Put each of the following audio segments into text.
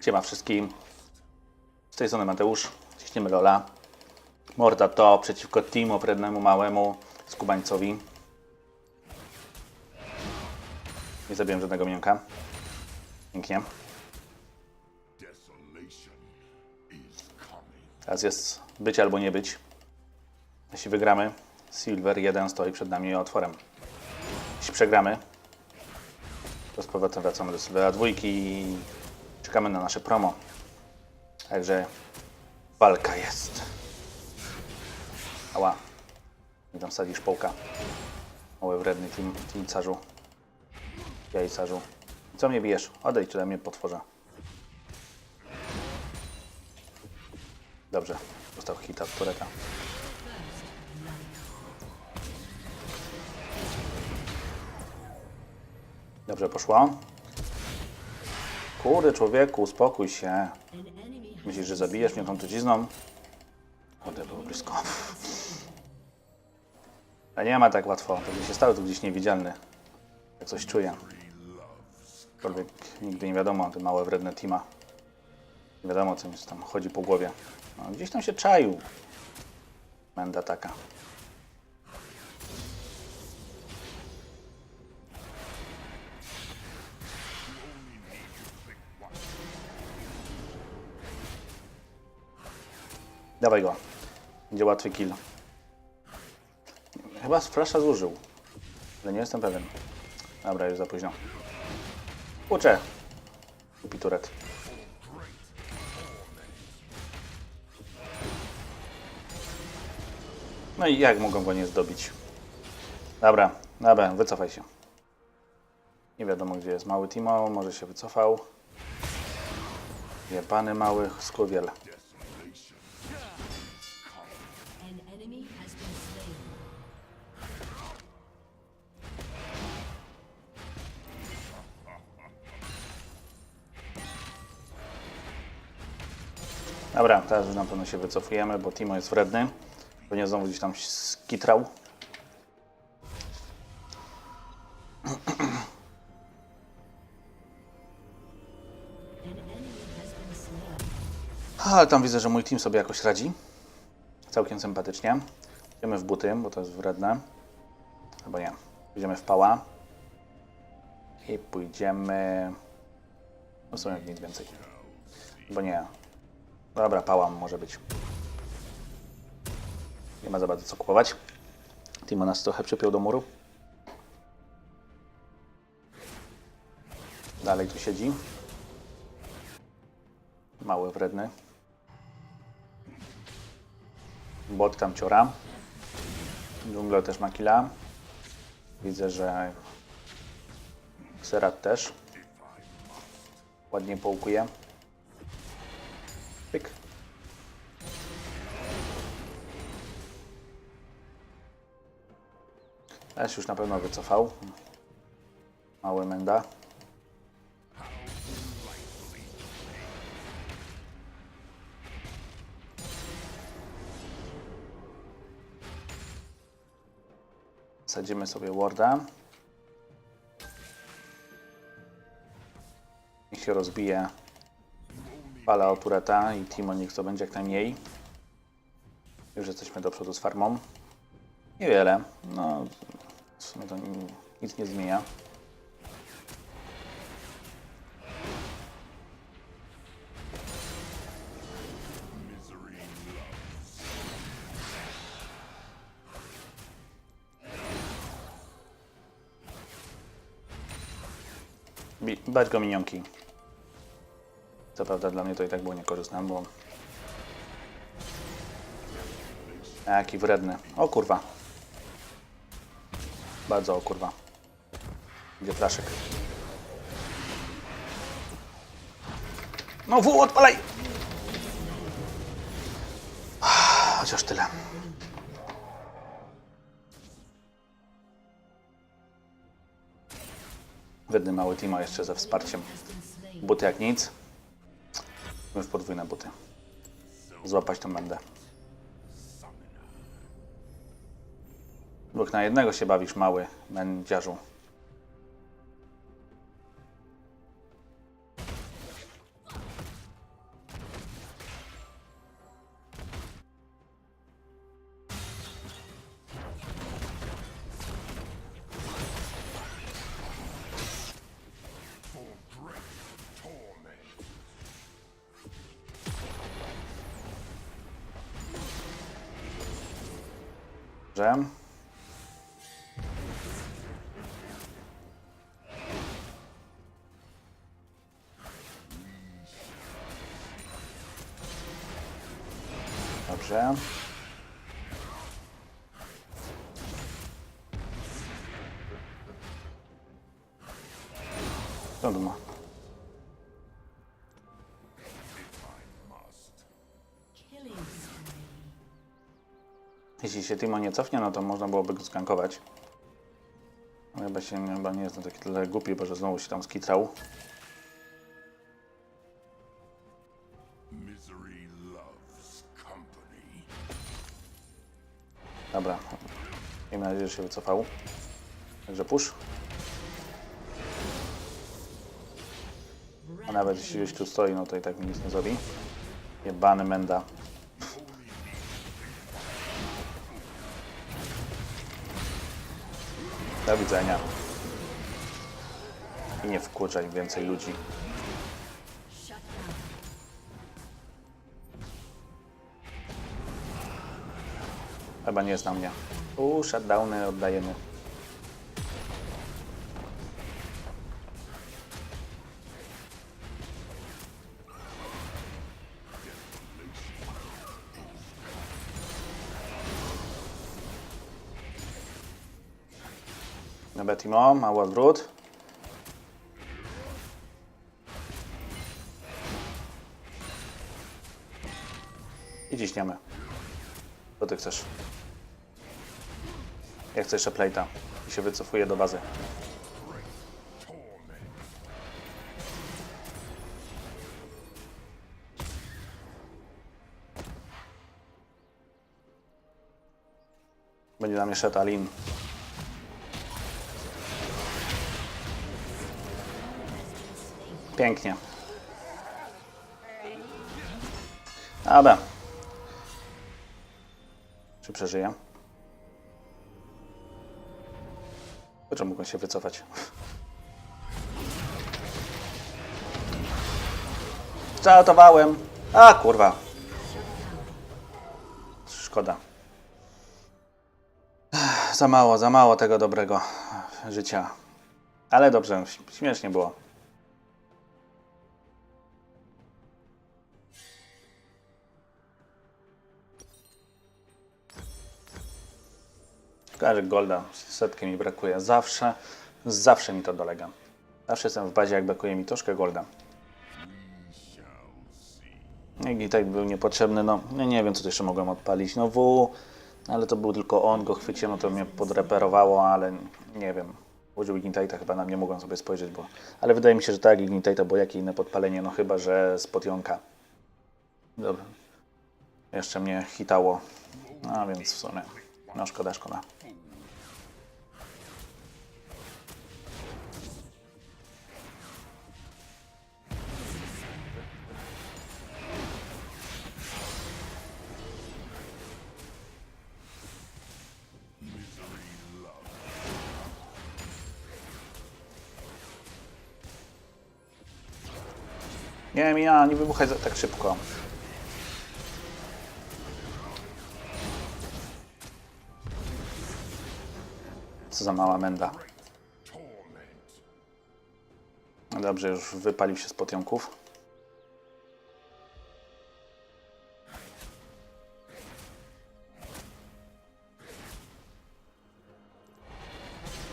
Siema wszystkim. Z tej strony Mateusz. Ciśniemy Lola. Morda to przeciwko teamu prednemu małemu skubańcowi. Nie zabiłem żadnego mięka. Pięknie. Teraz jest być albo nie być. Jeśli wygramy, Silver 1 stoi przed nami otworem. Jeśli przegramy, to z powrotem wracamy do Silvera dwójki czekamy na nasze promo. Także walka jest. Ała. Nie tam sadzisz połka. Mały wredny team, team carzu. Jaj carzu. Co mnie bijesz? Odejdź ode mnie potworze. Dobrze. Dostał hita w tureta. Dobrze poszło. Kurde człowieku, uspokój się. Myślisz, że zabijesz mnie tą trucizną? Kurde, było blisko. A nie ma tak łatwo. By się stało tu gdzieś niewidzialny. Jak coś czuję. Aczkolwiek nigdy nie wiadomo, te małe wredne teama. Nie wiadomo, co mi tam chodzi po głowie. No, gdzieś tam się czaił. Menda taka. Dawaj go. Będzie łatwy kill. Chyba z flasha zużył. Ale nie jestem pewien. Dobra, już za późno. Uczę. Kupi turet. No i jak mogą go nie zdobić? Dobra, dobra, wycofaj się. Nie wiadomo gdzie jest mały Timo, może się wycofał. Jebany mały skurwiel. Dobra, teraz już na pewno się wycofujemy, bo Timo jest wredny. Pewnie znowu gdzieś tam skitrał. Ale tam widzę, że mój team sobie jakoś radzi. Całkiem sympatycznie. Idziemy w buty, bo to jest wredne. Albo nie. Pójdziemy w pała. I pójdziemy... No w sumie nic więcej. Bo nie. Dobra, pała może być. Nie ma za bardzo co kupować. Timo nas trochę przypiął do muru. Dalej tu siedzi. Mały, wredny. Bot tam ciora. Dżungler też ma killa. Widzę, że Xerath też. Ładnie połkuje. Też już na pewno wycofał. Mały menda. Sadzimy sobie Warda. Niech się rozbije fala o i Timo niech to będzie jak najmniej. Już jesteśmy do przodu z farmą. Niewiele. No, w sumie to ni- nic nie zmienia. Bać go minionki. Co prawda dla mnie to i tak było niekorzystne, bo... Jaki wredny. O kurwa. Bardzo o kurwa. Gdzie flaszek? No w odpalaj! Chociaż tyle. Wredny mały Timo jeszcze ze wsparciem. Buty jak nic. W podwójne buty. Złapać to będę. Dwóch na jednego się bawisz, mały mędziarzu. Dobrze. Stąd ma. Killing spree. Jeśli się Timo nie cofnie, no to można byłoby go skankować. No chyba się chyba nie jest taki tyle głupi, bo że znowu się tam skitrał. Się wycofał. Także push. A nawet jeśli gdzieś tu stoi, no to i tak mi nic nie zrobi. Jebany menda. Do widzenia. I nie wkurczaj więcej ludzi. Chyba nie jest na mnie. Uuu, shutdowny oddajemy. Dobra, Timo, mały odwrót. I ciśniemy. Co ty chcesz? Ja chcę jeszcze plate'a. I się wycofuję do bazy. Będzie nam jeszcze Talin. Pięknie. Dobra. Czy przeżyję? Dlaczego mogą się wycofać? Żartowałem. A kurwa. Szkoda. Za mało, za mało tego dobrego życia. Ale dobrze, śmiesznie było. Że Golda setkę mi brakuje. Zawsze, zawsze mi to dolega. Zawsze jestem w bazie, jak brakuje mi troszkę Golda. I tak był niepotrzebny, no ja nie wiem, co tu jeszcze mogłem odpalić. No W, ale to był tylko on, go chwyciłem, no to mnie podreperowało, ale nie wiem. Użył Ignite'a chyba na mnie mogłem sobie spojrzeć, bo... Ale wydaje mi się, że tak, Ignite'a, bo jakie inne podpalenie, no chyba, że z potionka. Dobra. Jeszcze mnie hitało. No więc w sumie, no szkoda, szkoda. Nie ja nie wybuchaj tak szybko. Co za mała menda. No Dobrze, już wypalił się z potionków.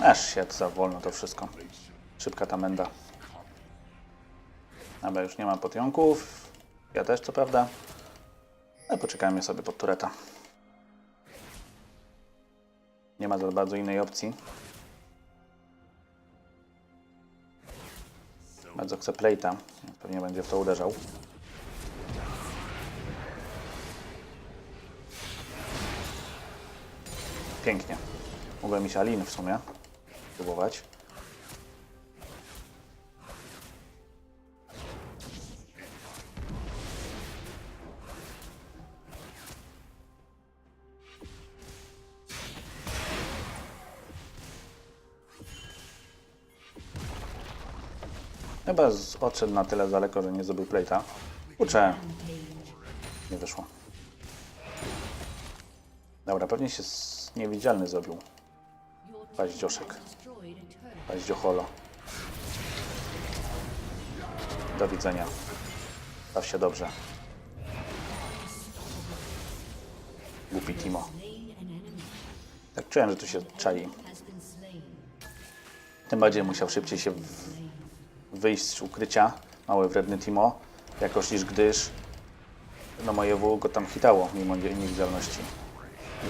Aż się za wolno to wszystko. Szybka ta menda. Dobra, już nie ma potionków. Ja też, co prawda. Ale poczekajmy sobie pod tureta. Nie ma za bardzo innej opcji. Bardzo chcę więc pewnie będzie w to uderzał. Pięknie. Mogłem iść Alin w sumie. Próbować. Chyba odszedł na tyle daleko, że nie zrobił plate'a. Uczę. Nie wyszło. Dobra, pewnie się... niewidzialny zrobił. Paździoszek. Paździocholo. Do widzenia. Baw się dobrze. Głupi Timo. Tak czułem, że tu się czai. Tym bardziej musiał szybciej się w- wyjść z ukrycia. Mały, wredny Timo. Jakoś niż gdyż no moje W go tam hitało mimo nie- niewidzialności.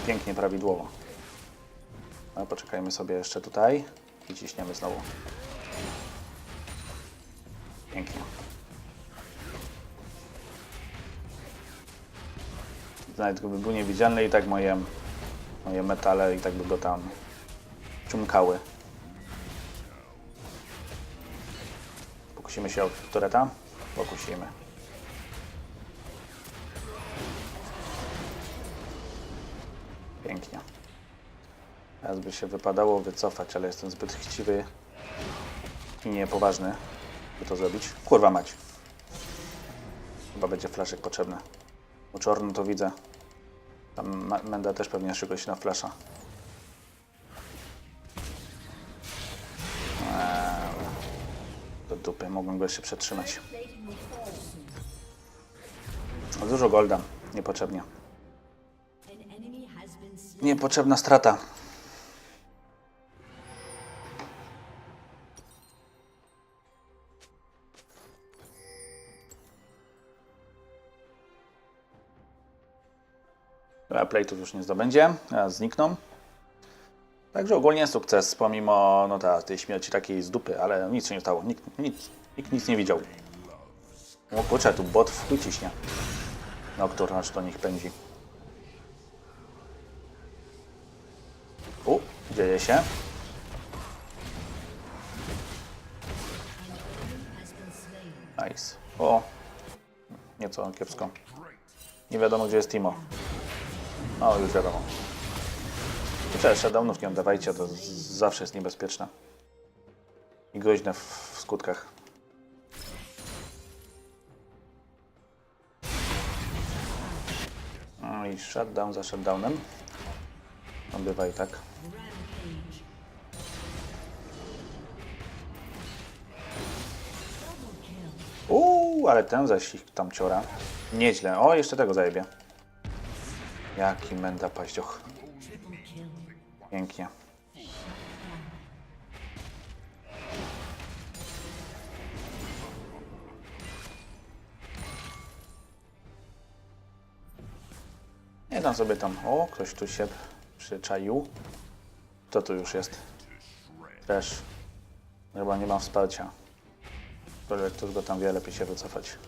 Pięknie, prawidłowo. No, poczekajmy sobie jeszcze tutaj i ciśniemy znowu. Pięknie. Nawet gdyby był niewidzialny i tak moje, moje metale i tak by go tam ciumkały. Pokusimy się o tureta? Pokusimy. Pięknie. Teraz by się wypadało wycofać, ale jestem zbyt chciwy i niepoważny, by to zrobić. Kurwa mać. Chyba będzie flaszek potrzebny. Bo czarno to widzę. Tam Menda też pewnie szykuje się na flasza. Dupy, mogłem go jeszcze przetrzymać. Dużo golda, niepotrzebnie. Niepotrzebna strata. Plate'ów już nie zdobędzie, znikną. Także ogólnie sukces, pomimo no ta, tej śmierci takiej z dupy, ale nic się nie stało, nikt nic, nikt nic nie widział. O kurczę, tu bot w chuj ciśnie. No, który aż do nich pędzi. U, dzieje się. Nice. O, nieco kiepsko. Nie wiadomo, gdzie jest Timo. O, już wiadomo. Cześć, shutdownów nie oddawajcie, to zawsze jest niebezpieczne. I groźne w, w skutkach. No i shutdown za shutdownem. No i tak. Uuu, ale ten zaś tam ciora. Nieźle. O, jeszcze tego zajebie. Jaki menda paździoch. Pięknie. Nie dam sobie tam. O, ktoś tu się przyczaił. Kto tu już jest? Też. Chyba nie mam wsparcia. Projektor go tam wie, lepiej się wycofać.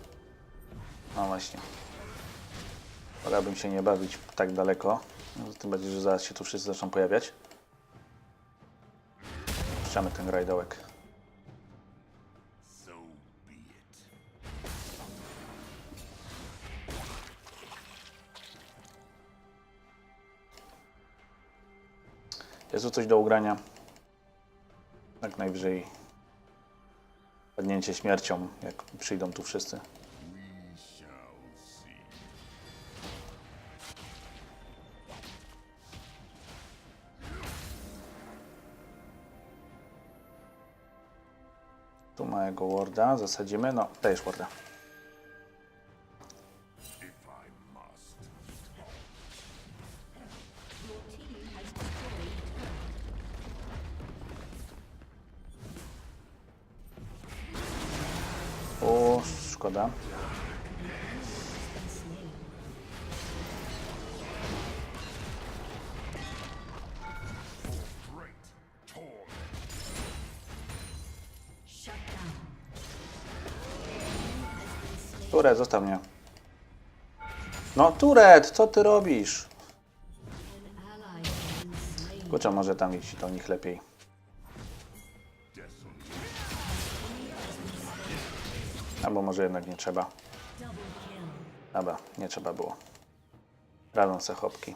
No właśnie. Wolałbym się nie bawić tak daleko. No, Tym bardziej, że zaraz się tu wszyscy zaczną pojawiać. Puszczamy ten grajdołek. Jest tu coś do ugrania. Jak najwyżej padnięcie śmiercią, jak przyjdą tu wszyscy. Tu małego warda zasadzimy. No, dajesz warda. Turet, zostaw mnie. No, Turet, co ty robisz? Kurczę, może tam iść do nich lepiej. Albo może jednak nie trzeba. Dobra, nie trzeba było. Radzą se chopki.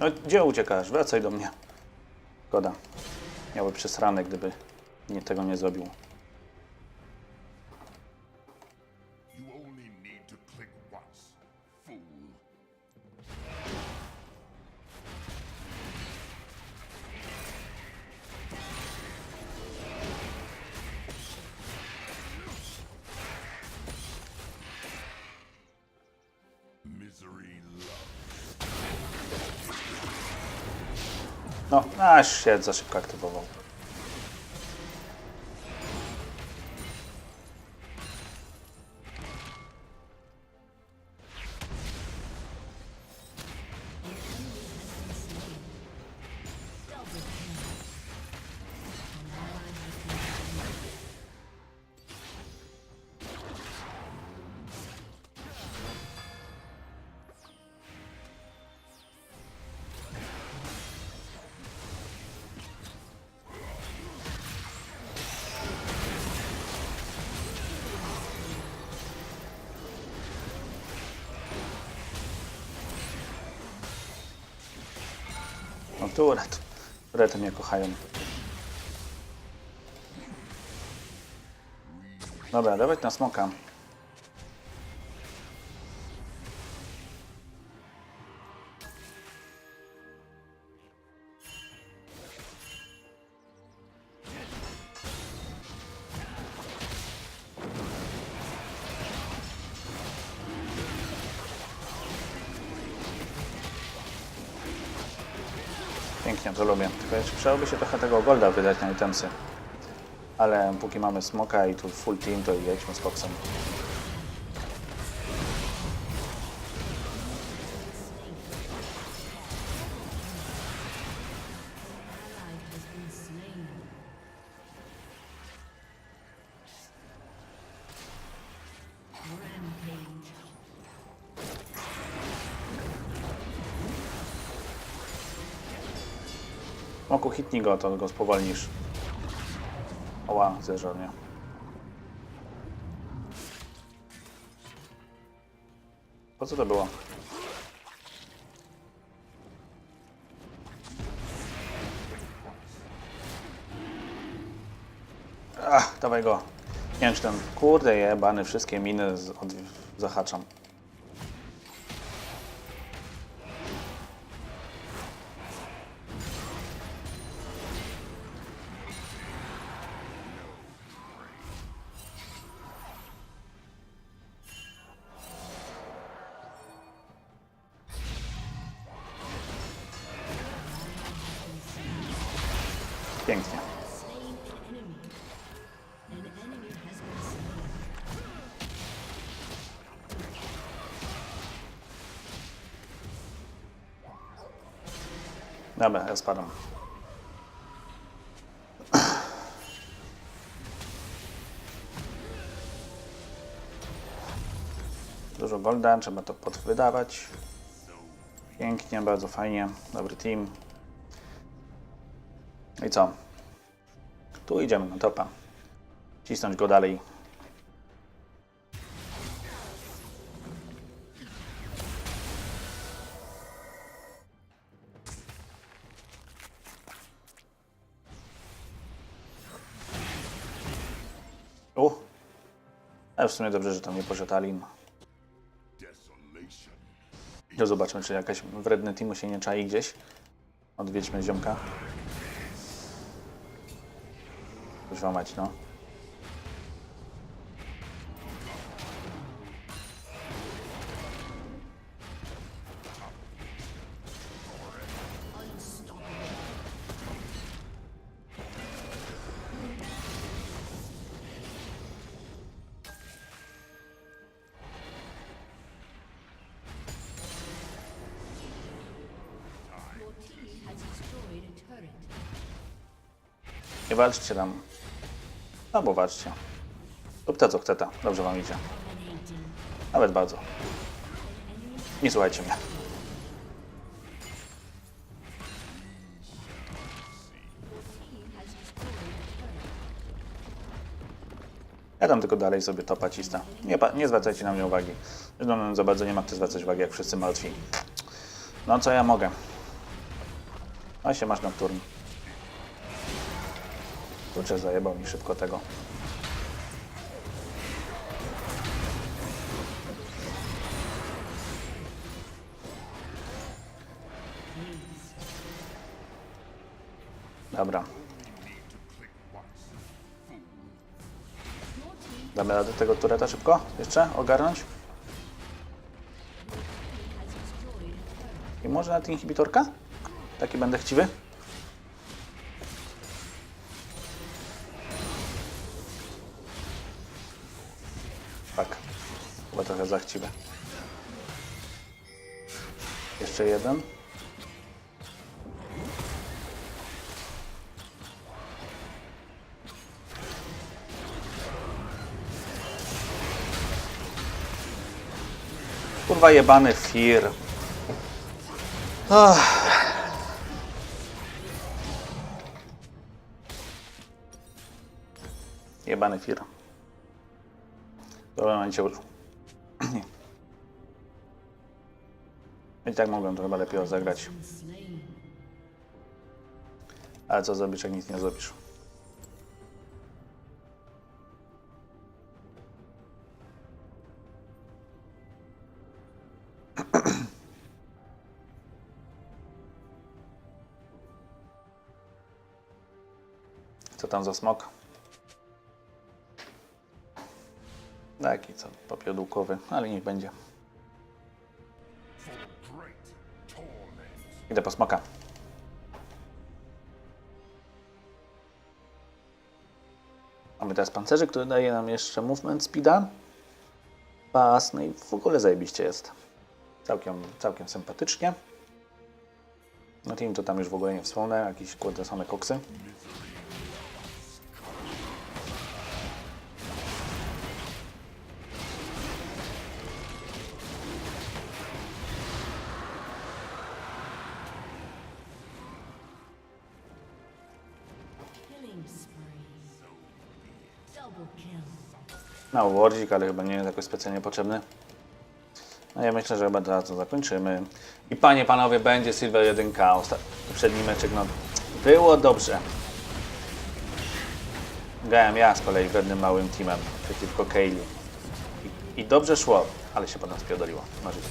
No gdzie uciekasz? Wracaj do mnie. Szkoda. Miałby przesrane, gdyby nie, tego nie zrobił. Aż się za szybko aktywował. No tu red. Rety mnie kochają. Dobra, dawać na smoka. Pięknie, to lubię. Tylko jeszcze przydałoby się trochę tego golda wydać na itemsy. Ale póki mamy smoka i tu full team, to jedźmy z Foxem. Smoku hitnij go, to go spowolnisz. Oła, zeżar mnie. Po co to było? Ach, dawaj go. Nie wiem, czy ten kurde jebany, wszystkie miny z, od, zahaczam. Slain. Dobra, ja spadam. Dużo golda, trzeba to podwydawać. Pięknie, bardzo fajnie, dobry team. I co? Tu idziemy na topa. Cisnąć go dalej. U. Ale w sumie dobrze, że tam nie. Desolation. No zobaczmy, czy jakaś wredny teamu się nie czai gdzieś. Odwiedźmy ziomka. Coś łamać, no. Nie walczcie tam. Albo walczcie. To, co chce ta. Dobrze wam idzie. Nawet bardzo. Nie słuchajcie mnie. Ja tam tylko dalej sobie topa. Nie, nie zwracajcie na mnie uwagi. Zresztą za bardzo nie ma kto zwracać uwagi, jak wszyscy martwi. No co ja mogę? A się masz nocturn. Kurczę, zajebał mi szybko tego. Dobra. Damy radę tego tureta szybko? Jeszcze? Ogarnąć? I może nawet inhibitorka? Taki będę chciwy? Chciwe. Jeszcze jeden. Kurwa jebany fir. Ach. Jebany fir. W tym momencie I tak mogłem to chyba lepiej rozegrać. Ale co zrobisz, jak nic nie zrobisz? Co tam za smok? Taki co, popiodółkowy, ale niech będzie. Idę po smoka. Mamy teraz pancerzyk, który daje nam jeszcze movement speeda. Pas, no i w ogóle zajebiście jest. Całkiem, całkiem sympatycznie. No team to tam już w ogóle nie wspomnę, jakieś kurde same koksy. No, wardzik, ale chyba nie jest jakoś specjalnie potrzebny. No ja myślę, że chyba teraz to zakończymy. I panie, panowie, będzie Silver 1. Osta- Poprzedni meczek, no było dobrze. Grałem ja z kolei wrednym małym teamem przeciwko Kaylee. I, dobrze szło, ale się potem spiodoliło. No życie.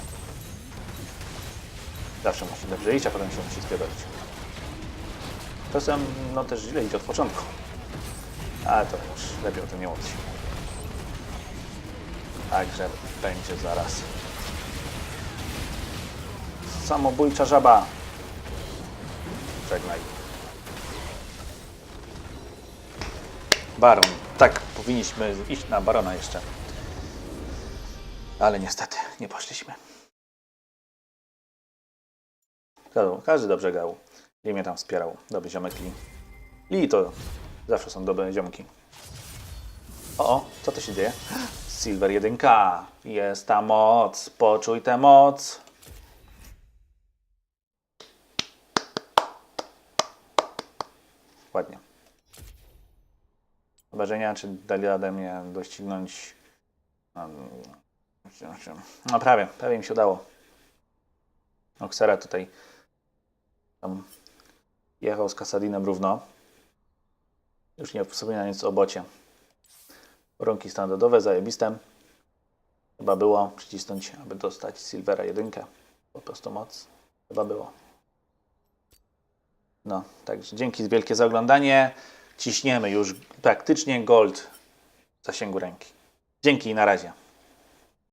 Zawsze musi dobrze iść, a potem się musi spiodolić. Czasem, no też źle iść od początku. Ale to już lepiej o tym nie mówić. Także będzie zaraz. Samobójcza żaba. Żegnaj. Baron. Tak, powinniśmy iść na barona jeszcze. Ale niestety, nie poszliśmy. Każdy- dobrze grał. I mnie tam wspierał. Dobry ziomek Lee. Lee to zawsze są dobre ziomki. O, o, co to się dzieje? Silver 1. Jest ta moc. Poczuj tę moc. Ładnie. Wrażenia, czy dali radę mnie doścignąć. No prawie, prawie mi się udało. Oksera tutaj tam jechał z Kasadinem równo. Już nie wspomina nic o bocie. Warunki standardowe, zajebiste. Chyba było przycisnąć, aby dostać Silvera 1. Po prostu moc. Chyba było. No, także dzięki wielkie za oglądanie. Ciśniemy już praktycznie gold w zasięgu ręki. Dzięki i na razie.